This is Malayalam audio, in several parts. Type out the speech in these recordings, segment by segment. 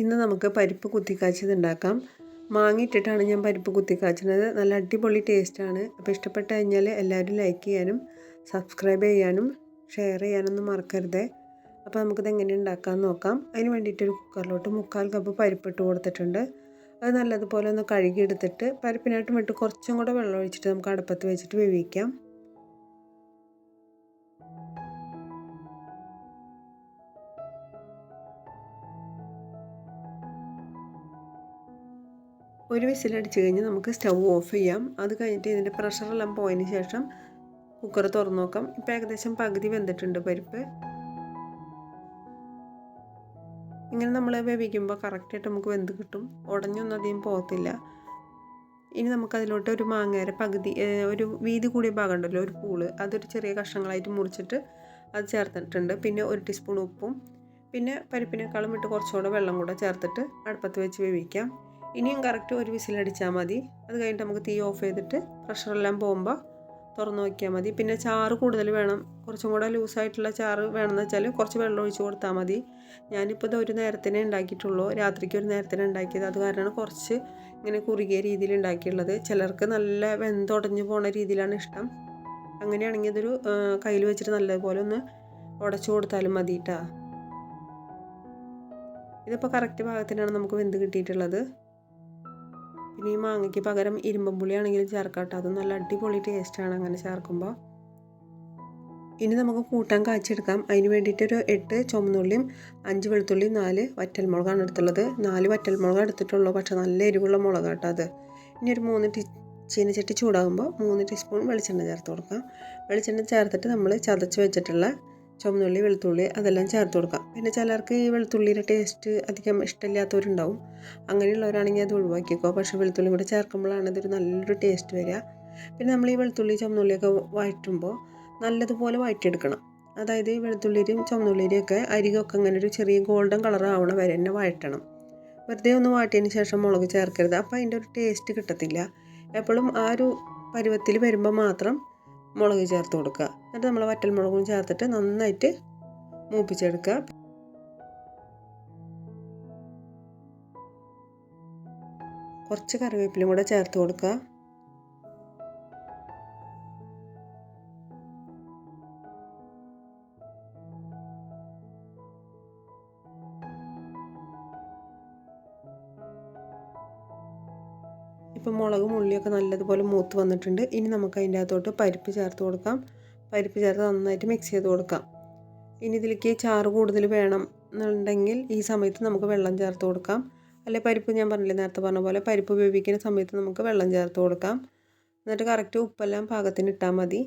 ഇന്ന് നമുക്ക് പരിപ്പ് കുത്തിക്കാച്ചത് ഉണ്ടാക്കാം. മാങ്ങിയിട്ടിട്ടാണ് ഞാൻ പരിപ്പ് കുത്തിക്കാച്ചണത്. നല്ല അടിപൊളി ടേസ്റ്റാണ് അപ്പോൾ ഇഷ്ടപ്പെട്ട് കഴിഞ്ഞാൽ എല്ലാവരും ലൈക്ക് ചെയ്യാനും സബ്സ്ക്രൈബ് ചെയ്യാനും ഷെയർ ചെയ്യാനൊന്നും മറക്കരുത്. അപ്പോൾ നമുക്കിത് എങ്ങനെ ഉണ്ടാക്കാമെന്ന് നോക്കാം. അതിന് വേണ്ടിയിട്ടൊരു കുക്കറിലോട്ട് മുക്കാൽ കപ്പ് പരിപ്പ് ഇട്ട് കൊടുത്തിട്ടുണ്ട്. അത് നല്ലതുപോലെ ഒന്ന് കഴുകിയെടുത്തിട്ട് പരിപ്പിനായിട്ട് വിട്ട് കുറച്ചും കൂടെ വെള്ളം ഒഴിച്ചിട്ട് നമുക്ക് അടുപ്പത്ത് വെച്ചിട്ട് വേവിക്കാം. ഒരു വിസിലടിച്ച് കഴിഞ്ഞ് നമുക്ക് സ്റ്റൗ ഓഫ് ചെയ്യാം. അത് കഴിഞ്ഞിട്ട് ഇതിന്റെ പ്രഷറെല്ലാം പോയതിന് ശേഷം കുക്കർ തുറന്നു നോക്കാം. ഇപ്പം ഏകദേശം പകുതി വെന്തിട്ടുണ്ട് പരിപ്പ്. ഇങ്ങനെ നമ്മൾ വേവിക്കുമ്പോൾ കറക്റ്റായിട്ട് നമുക്ക് വെന്ത് കിട്ടും. ഉടഞ്ഞൊന്നും അധികം പോകത്തില്ല. ഇനി നമുക്കതിലോട്ട് ഒരു മാങ്ങേര പകുതി ഒരു വീതി കൂടിയ ഭാഗം ഉണ്ടല്ലോ ഒരു പൂൾ അതൊരു ചെറിയ കഷ്ണങ്ങളായിട്ട് മുറിച്ചിട്ട് അത് ചേർത്തിട്ടുണ്ട്. പിന്നെ ഒരു ടീസ്പൂൺ ഉപ്പും. പിന്നെ പരിപ്പിനേക്കാളും ഇട്ട് കുറച്ചുകൂടെ വെള്ളം കൂടെ ചേർത്തിട്ട് അടുപ്പത്ത് വെച്ച് വേവിക്കാം. ഇനിയും കറക്റ്റ് ഒരു വിസിലടിച്ചാൽ മതി. അത് കഴിഞ്ഞിട്ട് നമുക്ക് തീ ഓഫ് ചെയ്തിട്ട് പ്രഷറെല്ലാം പോകുമ്പോൾ തുറന്ന് നോക്കിയാൽ മതി. പിന്നെ ചാറ് കൂടുതൽ വേണം. കുറച്ചും കൂടെ ലൂസായിട്ടുള്ള ചാറ് വേണമെന്ന് വെച്ചാൽ കുറച്ച് വെള്ളം ഒഴിച്ച് കൊടുത്താൽ മതി. ഞാനിപ്പോൾ ഇത് ഒരു നേരത്തിനെ ഉണ്ടാക്കിയിട്ടുള്ളൂ. രാത്രിക്ക് ഒരു നേരത്തിനെ ഉണ്ടാക്കിയത്. അത് കാരണമാണ് കുറച്ച് ഇങ്ങനെ കുറുകിയ രീതിയിൽ ഉണ്ടാക്കിയുള്ളത് ചിലർക്ക് നല്ല വെന്തുടഞ്ഞു പോണ രീതിയിലാണ് ഇഷ്ടം. അങ്ങനെയാണെങ്കിൽ ഇതൊരു കയ്യിൽ വെച്ചിട്ട് നല്ലതുപോലെ ഒന്ന് ഉടച്ചു കൊടുത്താലും മതി കേട്ടോ ഇതിപ്പോൾ കറക്റ്റ് ഭാഗത്തിനാണ് നമുക്ക് വെന്ത് കിട്ടിയിട്ടുള്ളത്. ഈ മാങ്ങയ്ക്ക് പകരം ഇരുമ്പം പുളിയാണെങ്കിൽ ചേർക്കാം അത് നല്ല അടിപൊളി ടേസ്റ്റാണ് അങ്ങനെ ചേർക്കുമ്പോൾ ഇനി നമുക്ക് കൂട്ടാൻ കാച്ചെടുക്കാം അതിന് വേണ്ടിയിട്ടൊരു എട്ട് ചുമന്നുള്ളിയും അഞ്ച് വെളുത്തുള്ളിയും നാല് വറ്റൽമുളകാണ് എടുത്തുള്ളത്. നാല് വറ്റൽമുളക് എടുത്തിട്ടുള്ളൂ. പക്ഷേ നല്ല എരിവുള്ള മുളക് കേട്ടോ അത്. ഇനി ഒരു മൂന്ന് ടീ ചീനച്ചട്ടി ചൂടാകുമ്പോൾ മൂന്ന് ടീസ്പൂൺ വെളിച്ചെണ്ണ ചേർത്ത് കൊടുക്കാം. വെളിച്ചെണ്ണ ചേർത്തിട്ട് നമ്മൾ ചതച്ച് വെച്ചിട്ടുള്ള ചുവന്നുള്ളി വെളുത്തുള്ളി അതെല്ലാം ചേർത്ത് കൊടുക്കാം. പിന്നെ ചിലർക്ക് ഈ വെളുത്തുള്ളിയുടെ ടേസ്റ്റ് അധികം ഇഷ്ടമില്ലാത്തവരുണ്ടാവും. അങ്ങനെയുള്ളവരാണെങ്കിൽ അത് ഒഴിവാക്കിക്കോ. പക്ഷേ വെളുത്തുള്ളി കൂടെ ചേർക്കുമ്പോഴാണ് ഇതൊരു നല്ലൊരു ടേസ്റ്റ് വരിക. പിന്നെ നമ്മൾ ഈ വെളുത്തുള്ളി ചുമന്നുള്ളിയൊക്കെ വഴറ്റുമ്പോൾ നല്ലതുപോലെ വഴറ്റിയെടുക്കണം. അതായത് ഈ വെളുത്തുള്ളിയും ചുമന്നുള്ളിയും ഒക്കെ അരികൊക്കെ അങ്ങനെ ഒരു ചെറിയ ഗോൾഡൻ കളർ ആവണ വരെ തന്നെ വഴറ്റണം. വെറുതെ ഒന്ന് വാട്ടിയതിന് ശേഷം മുളക് ചേർക്കരുത്. അപ്പോൾ അതിന്റെ ഒരു ടേസ്റ്റ് കിട്ടത്തില്ല. എപ്പോഴും ആ ഒരു പരുവത്തിൽ വരുമ്പോൾ മാത്രം മുളക് ചേർത്ത് കൊടുക്കുക. എന്നിട്ട് നമ്മൾ വറ്റൽ മുളകും ചേർത്തിട്ട് നന്നായിട്ട് മൂപ്പിച്ചെടുക്കുക. കുറച്ച് കറിവേപ്പിലും കൂടെ ചേർത്ത് കൊടുക്കുക. ഇപ്പം മുളകും ഉള്ളിയൊക്കെ നല്ലതുപോലെ മൂത്ത് വന്നിട്ടുണ്ട്. ഇനി നമുക്ക് അതിന്റെ അകത്തോട്ട് പരിപ്പ് ചേർത്ത് കൊടുക്കാം. പരിപ്പ് ചേർത്ത് നന്നായിട്ട് മിക്സ് ചെയ്ത് കൊടുക്കാം. ഇനി ഇതിലേക്ക് ചാറ് കൂടുതൽ വേണം എന്നുണ്ടെങ്കിൽ ഈ സമയത്ത് നമുക്ക് വെള്ളം ചേർത്ത് കൊടുക്കാം. അല്ലെ പരിപ്പ് ഞാൻ പറഞ്ഞില്ലേ നേരത്തെ പറഞ്ഞ പോലെ പരിപ്പ് ഉപയോഗിക്കുന്ന സമയത്ത് നമുക്ക് വെള്ളം ചേർത്ത് കൊടുക്കാം. എന്നിട്ട് കറക്റ്റ് ഉപ്പെല്ലാം പാകത്തിന് ഇട്ടാൽ മതി.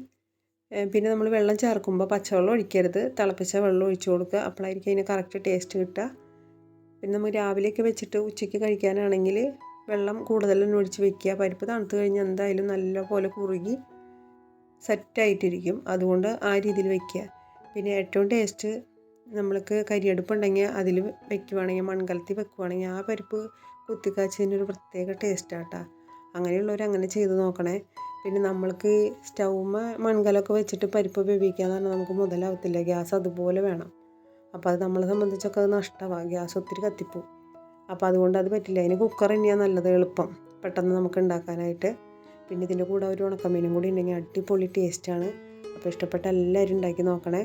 പിന്നെ നമ്മൾ വെള്ളം ചേർക്കുമ്പോൾ പച്ചവെള്ളം ഒഴിക്കരുത്. തിളപ്പിച്ച വെള്ളം ഒഴിച്ചു കൊടുക്കുക. അപ്പോഴായിരിക്കും അതിന് കറക്റ്റ് ടേസ്റ്റ് കിട്ടുക. പിന്നെ നമ്മൾ രാവിലെയൊക്കെ വെച്ചിട്ട് ഉച്ചയ്ക്ക് കഴിക്കാനാണെങ്കിൽ വെള്ളം കൂടുതലും ഒഴിച്ച് വെക്കുക. പരിപ്പ് തണുത്ത് കഴിഞ്ഞാൽ എന്തായാലും നല്ലപോലെ കുറുകി സെറ്റായിട്ടിരിക്കും അതുകൊണ്ട് ആ രീതിയിൽ വെക്കുക. പിന്നെ ഏറ്റവും ടേസ്റ്റ് നമ്മൾക്ക് കരിയടുപ്പുണ്ടെങ്കിൽ അതിൽ വെക്കുവാണെങ്കിൽ മൺകലത്തിൽ വെക്കുവാണെങ്കിൽ ആ പരിപ്പ് കുത്തിക്കാച്ചതിന്റെ ഒരു പ്രത്യേക ടേസ്റ്റാട്ടാ അങ്ങനെയുള്ളവർ അങ്ങനെ ചെയ്ത് നോക്കണേ. പിന്നെ നമ്മൾക്ക് സ്റ്റൗമ മൺകലമൊക്കെ വെച്ചിട്ട് പരിപ്പ് വേവിക്കാന്ന് പറഞ്ഞാൽ നമുക്ക് മുതലാവത്തില്ല. ഗ്യാസ് അതുപോലെ വേണം. അപ്പോൾ അത് നമ്മളെ സംബന്ധിച്ചൊക്കെ അത് നഷ്ടമാണ് ഗ്യാസ് ഒത്തിരി കത്തിപ്പോവും. അപ്പോൾ അതുകൊണ്ട് അത് പറ്റില്ല. അതിന് കുക്കർ തന്നെയാണ് നല്ലത് എളുപ്പം. പെട്ടെന്ന് നമുക്ക് ഉണ്ടാക്കാനായിട്ട്. പിന്നെ ഇതിന്റെ കൂടെ ഒരു ഉണക്കമീനും കൂടി ഉണ്ടെങ്കിൽ അടിപൊളി ടേസ്റ്റാണ് അപ്പോൾ ഇഷ്ടപ്പെട്ട എല്ലാവരും ഉണ്ടാക്കി നോക്കണേ.